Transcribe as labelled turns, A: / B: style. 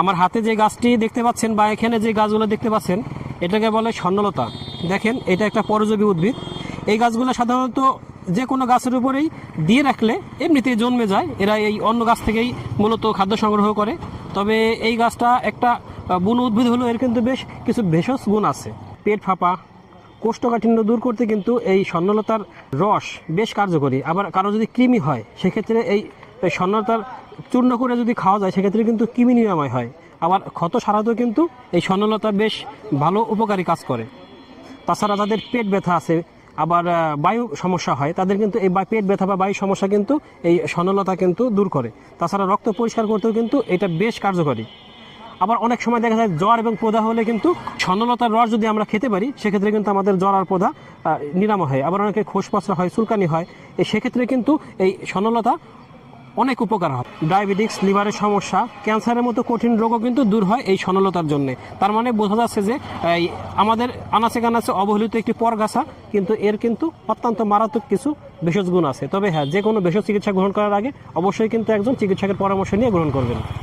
A: আমার হাতে যে গাছটি দেখতে পাচ্ছেন বা এখানে যে গাছগুলো দেখতে পাচ্ছেন, এটাকে বলে স্বর্ণলতা। দেখেন, এটা একটা পরজীবী উদ্ভিদ। এই গাছগুলো সাধারণত যে কোনো গাছের উপরেই দিয়ে রাখলে এমনিতেই জন্মে যায়। এরা এই অন্য গাছ থেকেই মূলত খাদ্য সংগ্রহ করে। তবে এই গাছটা একটা বুনো উদ্ভিদ হলেও এর কিন্তু বেশ কিছু ভেষজ গুণ আছে। পেট ফাঁপা, কোষ্ঠকাঠিন্য দূর করতে কিন্তু এই স্বর্ণলতার রস বেশ কার্যকরী। আবার কারও যদি কৃমি হয়, সেক্ষেত্রে এই এই স্বর্ণতার চূর্ণ করে যদি খাওয়া যায়, সেক্ষেত্রে কিন্তু কৃমি নিরাময় হয়। আবার ক্ষত সারাতেও কিন্তু এই স্বর্ণলতা বেশ ভালো উপকারী কাজ করে। তাছাড়া যাদের পেট ব্যথা আছে, আবার বায়ু সমস্যা হয়, তাদের কিন্তু এই পেট ব্যথা বা বায়ু সমস্যা কিন্তু এই স্বর্ণলতা কিন্তু দূর করে। তাছাড়া রক্ত পরিষ্কার করতেও কিন্তু এটা বেশ কার্যকরী। আবার অনেক সময় দেখা যায় জ্বর এবং প্রদাহ হলে কিন্তু স্বর্ণলতার রস যদি আমরা খেতে পারি, সেক্ষেত্রে কিন্তু আমাদের জ্বর আর প্রদা নিরাময় হয়। আবার অনেকে খোস পচরা হয়, চুলকানি হয় সেক্ষেত্রে কিন্তু এই স্বর্ণলতা অনেক উপকার হয়। ডায়াবেটিক্স, লিভারের সমস্যা, ক্যান্সারের মতো কঠিন রোগও কিন্তু দূর হয় এই সনলতার জন্য। তার মানে বোঝা যাচ্ছে যে আমাদের আনাচে কানাচে অবহেলিত একটি পরগাছা, কিন্তু এর কিন্তু অত্যন্ত মারাত্মক কিছু ভেষজ গুণ আছে। তবে হ্যাঁ যে কোনো ভেষজ চিকিৎসা গ্রহণ করার আগে অবশ্যই কিন্তু একজন চিকিৎসকের পরামর্শ নিয়ে গ্রহণ করবেন।